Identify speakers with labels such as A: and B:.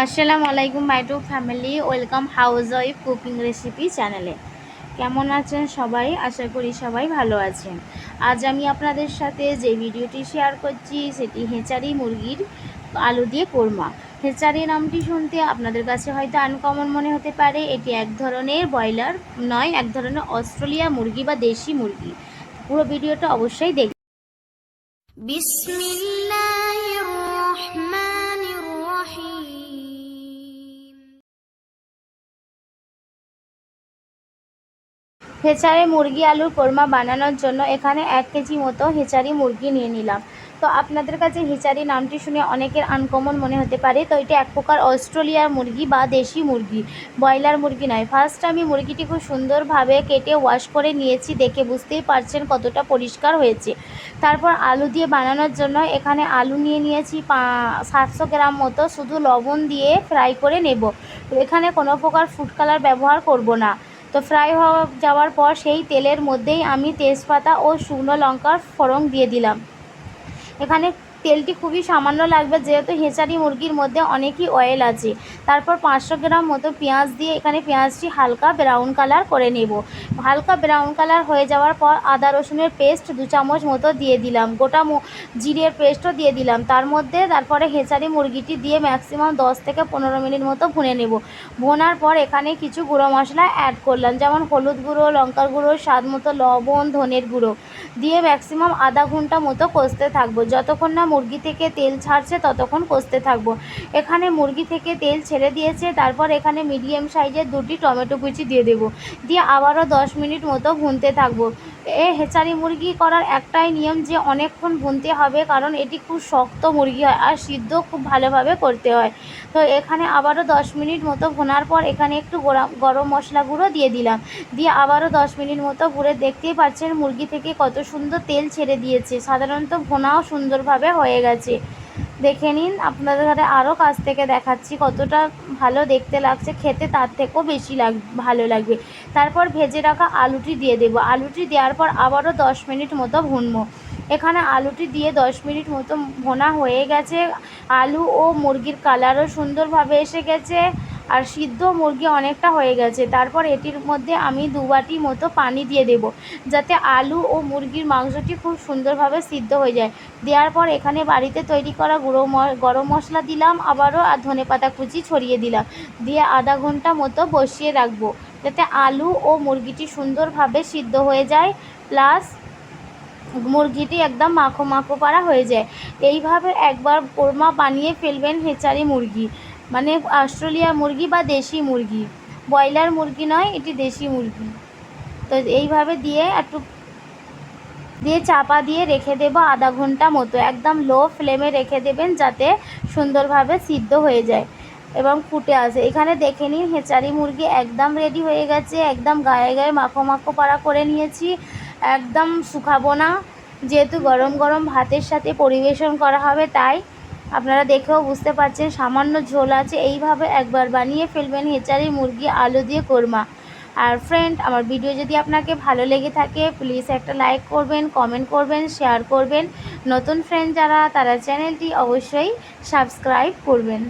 A: আসসালামু আলাইকুম মাইটু family welcome housewife cooking recipe চ্যানেলে কেমন আছেন সবাই? আশা করি সবাই ভালো আছেন। আজ আমি আপনাদের সাথে যে ভিডিওটি শেয়ার করছি, সেটি হেঁচারি মুরগির আলু দিয়ে কোরমা। হেচারি নামটি শুনতে আপনাদের কাছে হয়তো আনকমন মনে হতে পারে, এটি এক ধরনের ব্রয়লার নয়, এক ধরনের অস্ট্রেলিয়া মুরগি বা দেশি মুরগি। পুরো ভিডিওটা অবশ্যই
B: দেখবেন। বিসমিল্লাহির রহমানির রহিম।
A: হেঁচারে মুরগি আলুর কোরমা বানানোর জন্য এখানে এক কেজি মতো হেঁচারি মুরগি নিয়ে নিলাম। তো আপনাদের কাছে হেঁচারি নামটি শুনে অনেকের আনকমন মনে হতে পারে। তো এটা এক প্রকার অস্ট্রেলিয়ার মুরগি বা দেশি মুরগি, ব্রয়লার মুরগি নয়। ফার্স্ট আমি মুরগিটি খুব সুন্দরভাবে কেটে ওয়াশ করে নিয়েছি, দেখে বুঝতেই পারছেন কতটা পরিষ্কার হয়েছে। তারপর আলু দিয়ে বানানোর জন্য এখানে আলু নিয়ে নিয়েছি সাতশো গ্রাম মতো। শুধু লবণ দিয়ে ফ্রাই করে নেব। এখানে কোনো প্রকার ফুড কালার ব্যবহার করব না। তো ফ্রাই হওয়া যাওয়ার পর সেই তেলের মধ্যেই আমি তেজপাতা ও শুকনো লঙ্কার ফোড়ন দিয়ে দিলাম। এখানে তেলটি খুবই সামান্য লাগবে, যেহেতু হেঁচারি মুরগির মধ্যে অনেকই অয়েল আছে। তারপর পাঁচশো গ্রাম মতো পেঁয়াজ দিয়ে এখানে পেঁয়াজটি হালকা ব্রাউন কালার করে নেব। হালকা ব্রাউন কালার হয়ে যাওয়ার পর আদা রসুনের পেস্ট দু চামচ মতো দিয়ে দিলাম। গোটা জিরের পেস্টও দিয়ে দিলাম। তার মধ্যে তারপরে হেঁচারি মুরগিটি দিয়ে ম্যাক্সিমাম দশ থেকে পনেরো মিনিট মতো ভুনে নেব। ভোনার পর এখানে কিছু গুঁড়ো মশলা অ্যাড করলাম, যেমন হলুদ গুঁড়ো, লঙ্কার গুঁড়ো, স্বাদ মতো লবণ, ধনের গুঁড়ো। দিয়ে ম্যাক্সিমাম আধা ঘণ্টা মতো কষতে থাকব। যতক্ষণ না মুরগি থেকে তেল ছাড়ছে, ততক্ষণ কষতে থাকব। এখানে মুরগি থেকে তেল ছেড়ে দিয়েছে, তারপর এখানে মিডিয়াম সাইজের দুটি টমেটো কুচি দিয়ে দেবো। দিয়ে আবারও দশ মিনিট মতো ভুনতে থাকব। এ হেচারি মুরগি করার একটাই নিয়ম যে অনেকক্ষণ ভুনতে হবে, কারণ এটি খুব শক্ত মুরগি হয় আর সিদ্ধ খুব ভালোভাবে করতে হয়। তো এখানে আবারও দশ মিনিট মতো ভোনার পর এখানে একটু গরম মশলা গুঁড়ো দিয়ে দিলাম। দিয়ে আবারও দশ মিনিট মতো ঘুরে দেখতেই পাচ্ছেন মুরগি থেকে কত সুন্দর তেল ছেড়ে দিয়েছে। সাধারণত ভোনাও সুন্দরভাবে হয়ে গেছে। দেখে নিন। আপনাদের ঘরে আরও কাছ থেকে দেখাচ্ছি কতটা ভালো দেখতে লাগছে। খেতে তার থেকেও বেশি লাগ, ভালো লাগবে। তারপর ভেজে রাখা আলুটি দিয়ে দেবো। আলুটি দেওয়ার পর আবারও দশ মিনিট মতো ভুনবো। এখানে আলুটি দিয়ে দশ মিনিট মতো ভোনা হয়ে গেছে। আলু ও মুরগির কালারও সুন্দরভাবে এসে গেছে। আর সিদ্ধ মুরগি অনেকটা হয়ে গেছে। তারপর এটির মধ্যে আমি দু বাটি মতো পানি দিয়ে দেব, যাতে আলু ও মুরগির মাংসটি খুব সুন্দরভাবে সিদ্ধ হয়ে যায়। দেওয়ার পর এখানে বাড়িতে তৈরি করা গুঁড়ো গরম মশলা দিলাম, আবারও আর ধনে পাতা কুচি ছড়িয়ে দিলাম। দিয়ে আধা ঘণ্টা মতো বসিয়ে রাখব, যাতে আলু ও মুরগিটি সুন্দরভাবে সিদ্ধ হয়ে যায়। প্লাস মুরগিটি একদম মাখো মাখো পাড়া হয়ে যায়। এইভাবে একবার কোরমা বানিয়ে ফেলবেন হেঁচারি মুরগি। মানে অস্ট্রেলিয়া মুরগি বা দেশি মুরগি। ব্রয়লার মুরগি নয়, এটি দেশি মুরগি। তো এইভাবে দিয়ে একটু দিয়ে চাপা দিয়ে রেখে দেবো আধা ঘণ্টা মতো। একদম লো ফ্লেমে রেখে দেবেন যাতে সুন্দরভাবে সিদ্ধ হয়ে যায় এবং ফুটে আসে। এখানে দেখে নিন, হেঁচারি মুরগি একদম রেডি হয়ে গেছে, একদম গায়ে গায়ে মাখো মাখো পাড়া করে নিয়েছি। একদম শুকাবো না, যেহেতু গরম গরম ভাতের সাথে পরিবেশন করা হবে, তাই আপনারা দেখেও বুঝতে পারছেন, সামান্য ঝোল আছে। এইভাবে একবার বানিয়ে ফেলবেন হেঁচারি, মুরগি, আলু দিয়ে কোরমা। আর ফ্রেন্ড আমার ভিডিও যদি আপনাকে ভালো লেগে থাকে প্লিজ একটা লাইক করবেন কমেন্ট করবেন শেয়ার করবেন। নতুন ফ্রেন্ড যারা, তারা চ্যানেলটি অবশ্যই সাবস্ক্রাইব করবেন।